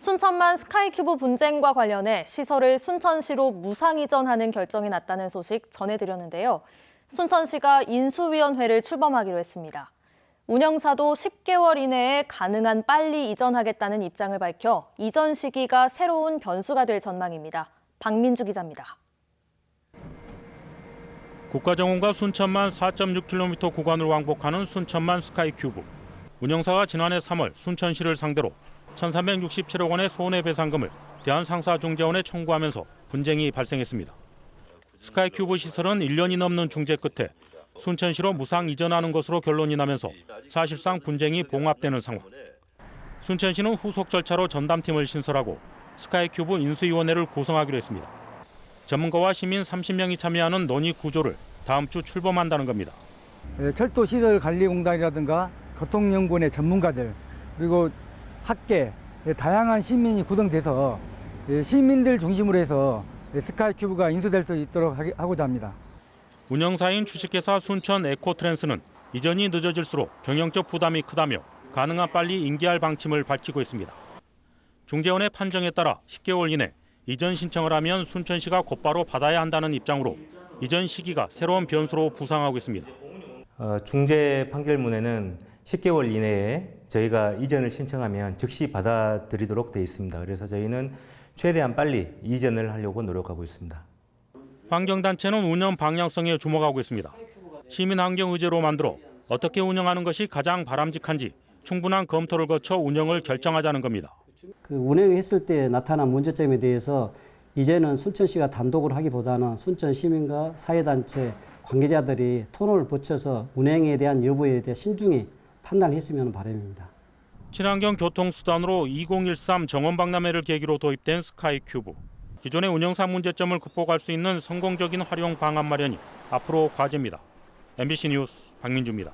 순천만 스카이큐브 분쟁과 관련해 시설을 순천시로 무상 이전하는 결정이 났다는 소식 전해드렸는데요. 순천시가 인수위원회를 출범하기로 했습니다. 운영사도 10개월 이내에 가능한 빨리 이전하겠다는 입장을 밝혀 이전 시기가 새로운 변수가 될 전망입니다. 박민주 기자입니다. 국가정원과 순천만 4.6km 구간을 왕복하는 순천만 스카이큐브. 운영사가 지난해 3월 순천시를 상대로 1,367억 원의 손해배상금을 대한상사중재원에 청구하면서 분쟁이 발생했습니다. 스카이큐브 시설은 1년이 넘는 중재 끝에 순천시로 무상 이전하는 것으로 결론이 나면서 사실상 분쟁이 봉합되는 상황. 순천시는 후속 절차로 전담팀을 신설하고 스카이큐브 인수위원회를 구성하기로 했습니다. 전문가와 시민 30명이 참여하는 논의 구조를 다음 주 출범한다는 겁니다. 예, 철도시설관리공단이라든가 교통연구원의 전문가들 그리고 학계 예, 다양한 시민이 구성돼서 예, 시민들 중심으로 해서 예, 스카이큐브가 인수될 수 있도록 하기- 하고자 합니다. 운영사인 주식회사 순천 에코트랜스는 이전이 늦어질수록 경영적 부담이 크다며 가능한 빨리 인계할 방침을 밝히고 있습니다. 중재원의 판정에 따라 10개월 이내 이전 신청을 하면 순천시가 곧바로 받아야 한다는 입장으로 이전 시기가 새로운 변수로 부상하고 있습니다. 어, 중재 판결문에는 10개월 이내에 저희가 이전을 신청하면 즉시 받아들이도록 되어 있습니다. 그래서 저희는 최대한 빨리 이전을 하려고 노력하고 있습니다. 환경단체는 운영 방향성에 주목하고 있습니다. 시민 환경 의제로 만들어 어떻게 운영하는 것이 가장 바람직한지 충분한 검토를 거쳐 운영을 결정하자는 겁니다. 그 운행했을 때 나타난 문제점에 대해서 이제는 순천시가 단독으로 하기보다는 순천 시민과 사회단체 관계자들이 토론을 거쳐서 운행에 대한 여부에 대해 신중히 판단했으면 바람입니다. 친환경 교통수단으로 2013 정원박람회를 계기로 도입된 스카이큐브. 기존의 운영사 문제점을 극복할 수 있는 성공적인 활용 방안 마련이 앞으로 과제입니다. MBC 뉴스 박민주입니다.